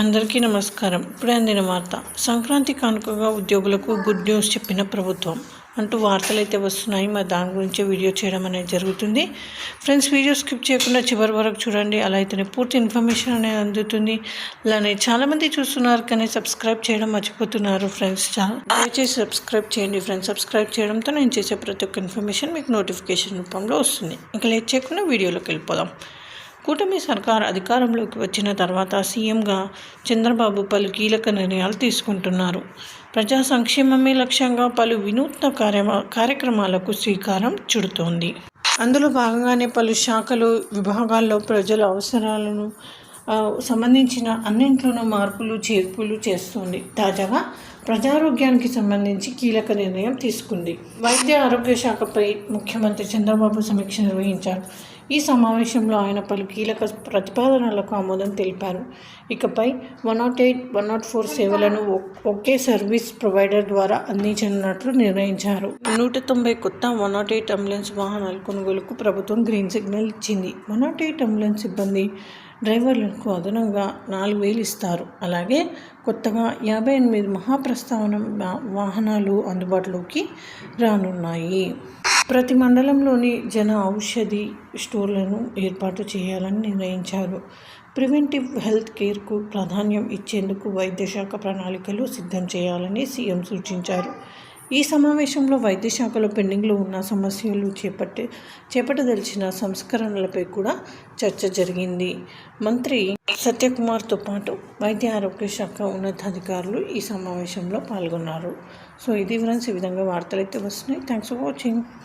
అందరికీ నమస్కారం. ఇప్పుడే అందిన వార్త. సంక్రాంతి కానుకగా ఉద్యోగులకు గుడ్ న్యూస్ చెప్పిన ప్రభుత్వం. అంటూ వార్తలు అయితే వస్తున్నాయి. మరి దాని గురించి వీడియో చేయడం అనేది జరుగుతుంది. ఫ్రెండ్స్ వీడియో స్కిప్ చేయకుండా చివరి వరకు చూడండి. అలా అయితేనే పూర్తి ఇన్ఫర్మేషన్ అనేది అందుతుంది. అలానే చాలామంది చూస్తున్నారు కానీ సబ్స్క్రైబ్ చేయడం మర్చిపోతున్నారు ఫ్రెండ్స్. చాలా దయచేసి సబ్స్క్రైబ్ చేయండి ఫ్రెండ్స్. సబ్స్క్రైబ్ చేయడంతో నేను చేసే ప్రతి ఒక్క ఇన్ఫర్మేషన్ మీకు నోటిఫికేషన్ రూపంలో వస్తుంది. ఇంకా లేట్ చేయకుండా వీడియోలోకి వెళ్ళిపోదాం. కూటమి సర్కార్ అధికారంలోకి వచ్చిన తర్వాత సీఎంగా చంద్రబాబు పలు కీలక నిర్ణయాలు తీసుకుంటున్నారు. ప్రజా సంక్షేమమే లక్ష్యంగా పలు వినూత్న కార్య కార్యక్రమాలకు శ్రీకారం చుడుతోంది. అందులో భాగంగానే పలు శాఖలు విభాగాల్లో ప్రజల అవసరాలను సంబంధించిన అన్నింట్లోనూ మార్పులు చేర్పులు చేస్తుంది. తాజాగా ప్రజారోగ్యానికి సంబంధించి కీలక నిర్ణయం తీసుకుంది. వైద్య ఆరోగ్య శాఖపై ముఖ్యమంత్రి చంద్రబాబు సమీక్ష నిర్వహించారు. ఈ సమావేశంలో ఆయన పలు కీలక ప్రతిపాదనలకు ఆమోదం తెలిపారు. ఇకపై one not eight one not four సేవలను ఒకే సర్వీస్ ప్రొవైడర్ ద్వారా అందించనున్నట్లు నిర్ణయించారు. నూట తొంభై కొత్త వన్ నాట్ ఎయిట్ అంబులెన్స్ వాహనాల కొనుగోలుకు ప్రభుత్వం గ్రీన్ సిగ్నల్ ఇచ్చింది. వన్ నాట్ ఎయిట్ అంబులెన్స్ సిబ్బంది డ్రైవర్లకు అదనంగా నాలుగు వేలు ఇస్తారు. అలాగే కొత్తగా యాభై ఎనిమిది మహాప్రస్థావన వాహనాలు అందుబాటులోకి రానున్నాయి. ప్రతి మండలంలోని జన ఔషధి స్టోర్లను ఏర్పాటు చేయాలని నిర్ణయించారు. ప్రివెంటివ్ హెల్త్ కేర్కు ప్రాధాన్యం ఇచ్చేందుకు వైద్యశాఖ ప్రణాళికలు సిద్ధం చేయాలని సీఎం సూచించారు. ఈ సమావేశంలో వైద్యశాఖలో పెండింగ్లో ఉన్న సమస్యలు చేపట్టి చేపట్టదలిచిన సంస్కరణలపై కూడా చర్చ జరిగింది. మంత్రి సత్యకుమార్తో పాటు వైద్య ఆరోగ్య శాఖ ఉన్నతాధికారులు ఈ సమావేశంలో పాల్గొన్నారు. సో ఇది ఫ్రెండ్స్ ఈ విధంగా వార్తలు అయితే వస్తున్నాయి. Thanks for watching